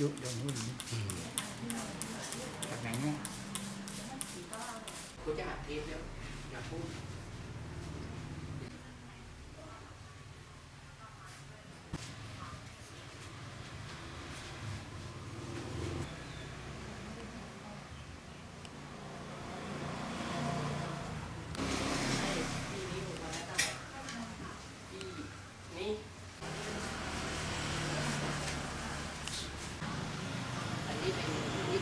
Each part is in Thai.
ยุโดงหุ่นจากไหนเนี่ยกูจะอัดเทปแล้วอย่าพูด นี่อันนี้เป็นอันนี้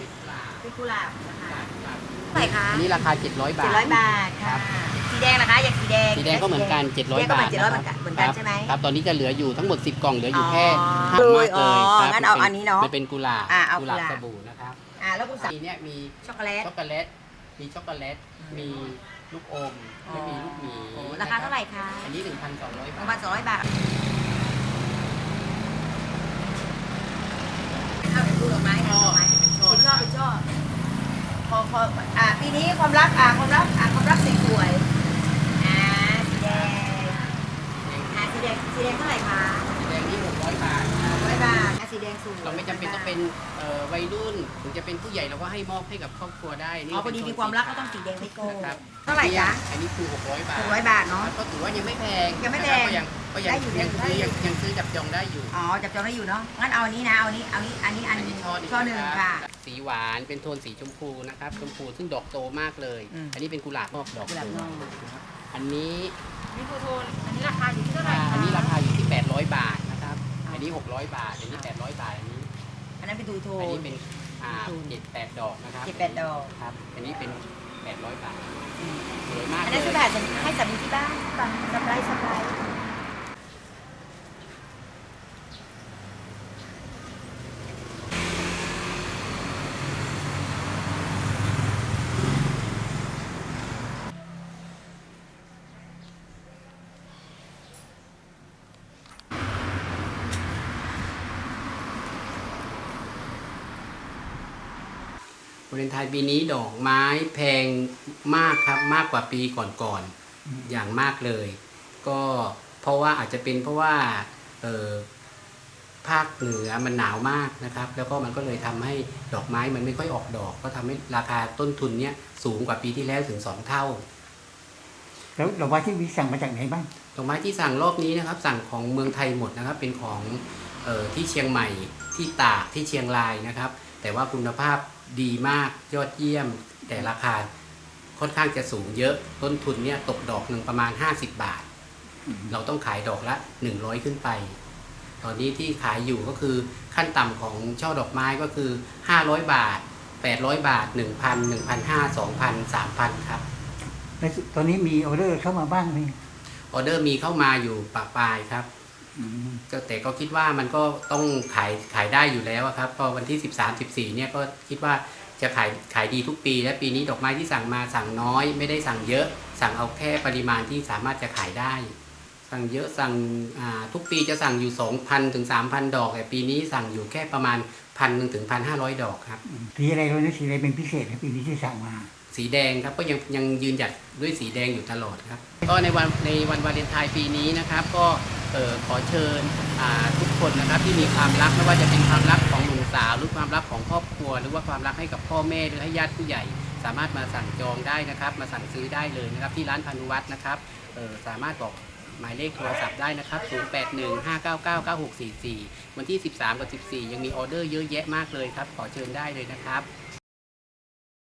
เป็นปลาเป็นกุหลาบนะคะปลาเท่าไหร่คะอันนี้ราคา 700 บาเจ็ทดร้อยบาทค่ะ สีแดงนะคะ อยากสีแดงสีแดงก็เหมือนกันสี700แดงก็บาเหมือทนเจ็ดร้อยเหมือนกันเหมือนกันครับใช่ไหม ครับ ตอนนี้จะเหลืออยู่ทั้งหมด 10 กล่อง เหลืออยู่แค่อ๋อห้าโดมายกเลยอ๋อครับงั้นเอามัอันนี้เนอะมันเป็นกุหลาบอะเอากุหลาบกุหลาบสบู่นะครับอ่าแล้วคุณสั่งสีเนี้ยมีช็อกโกแลต ช็อกโกแลต มีช็อกโกแลต มีลูกอมไม่มีลูกหมีโอ้ราคาเท่าไหร่คะอันนี้ 1,200หนึ่บางพัทนสองร้อยบาทเอาเป็นดูดอกไม้ค่ะดอกไม้ ชอบ เป็นชอบเป็นชอบ พอพออ่าปีนี้ความรักอ่าความรักอ่าความรักสวยๆอ่าสีแดงอ่าสีแดงสีแดงเท่าไหร่คะ สีแดงนี่600 บาท ร้อยบาทอะสีแดงสวย เราไม่จำ เป็นต้องเป็นเอ่อวัยรุ่นถึงจะเป็นผู้ใหญ่เราก็ให้มอบให้กับครอบครัวได้อ๋อพอดีมีความรักก็ต้องสีแดงไม่โกงนะครับเท่าไหร่จ๊ะอันนี้คือ600บาทหกร้อยบาทเนาะ ก็ถือว่ายังไม่แพงยังไม่แพงนะครับก็ยังก็ยังได้อยู่ยังได้ซื้ออยู่ ยังยังซื้อจับจองได้อยู่อ๋อจับจองได้อยู่เนาะงั้นเอาอันนี้นะเอาอันนี้เอาอันนี้อันนี้อันอันหนี้นึ่งช่อหนึ่งช่อหนึ่งรับค่ะสีหวานเป็นโทนสีชมพูนะครับชมพูซึ่งดอกโตมากเลย อืม อันนี้เป็นกุหลาบนอกดอกกุหลาบนอกนะครับอันนี้ นี่คือโทนอันนี้ราคาอยู่ที่เท่าไหร่อ่าคะอันนี้ราคาอยู่ที่ 800 บาทนะครับ อันนี้ 600 บาท อันนี้ 800 บาท อันนี้อันนั้นเป็น ทูโทอันน นี้เป็นอ่าตูนเจ็ดแปดดอกนะครับเจ็ดแปดดอกครับอันนี้เป็น800บาทสวยมากอันเลนั้นยคือแบบให้สามีที่บ้านฟังสบายสบาย วาเลนไทน์ปีนี้ดอกไม้แพงมากครับมากกว่าปีก่อนๆอย่างมากเลย ก็เพราะว่าอาจจะเป็นเพราะว่าเออภาคเหนือมันหนาวมากนะครับ แล้วก็มันก็เลยทำให้ดอกไม้มันไม่ค่อยออกดอก ก็ทำให้ราคาต้นทุนเนี้ยสูงกว่าปีที่แล้วถึงสองเท่า แล้วดอกไม้ที่วิสั่งมาจากไหนบ้างดอกไม้ที่สั่งรอบนี้นะครับ สั่งของเมืองไทยหมดนะครับ เป็นของเออที่เชียงใหม่ที่ตากที่เชียงรายนะครับ แต่ว่าคุณภาพ ดีมากยอดเยี่ยม แต่ราคาค่อนข้างจะสูงเยอะต้นทุนเนี่ยตกดอกหนึ่งประมาณ 50 บาท เราต้องขายดอกละ 100 ขึ้นไป ตอนนี้ที่ขายอยู่ก็คือขั้นต่ำของช่อดอกไม้ก็คือ 500 บาท 800 บาท 1,000 1,500 2,000 3,000 ครับแล้วตอนนี้มีออเดอร์เข้ามาบ้างไหมออเดอร์มีเข้ามาอยู่ปะปลายครับอืม ก็แต่ก็คิดว่ามันก็ต้องขายขายได้อยู่แล้วอะครับก็วันที่ 13 14เนี่ยก็คิดว่าจะขายขายดีทุกปี และปีนี้ดอกไม้ที่สั่งมาสั่งน้อย ไม่ได้สั่งเยอะ สั่งเอาแค่ปริมาณที่สามารถจะขายได้ สั่งเยอะสั่งอ่าทุกปีจะสั่งอยู่ 2,000ถึง3,000 ดอก แต่ปีนี้สั่งอยู่แค่ประมาณพันหนึ่งถึงพันห้าร้อยดอกครับสีอะไรเราเนี่ยสีอะไรเป็นพิเศษครับปีนี้ที่สั่งมาสีแดงครับก็ยังยังยืนหยัดด้วยสีแดงอยู่ตลอดครับ ก็ในวันในวันวาเลนไทน์ปีนี้นะครับ ก็เออขอเชิญทุกคนนะครับที่มีความรักไม่ว่าจะเป็นความรักของหนุ่มสาว หรือความรักของครอบครัว หรือว่าความรักให้กับพ่อแม่หรือให้ญาติผู้ใหญ่ สามารถมาสั่งจองได้นะครับ มาสั่งซื้อได้เลยนะครับ ที่ร้านพานุวัฒน์นะครับออสามารถบอกหมายเลขโทรศัพท์ได้นะครับ 0815999644 วันที่ 13 กับ 14 ยังมีออเดอร์เยอะแยะมากเลยครับ ขอเชิญได้เลยนะครับ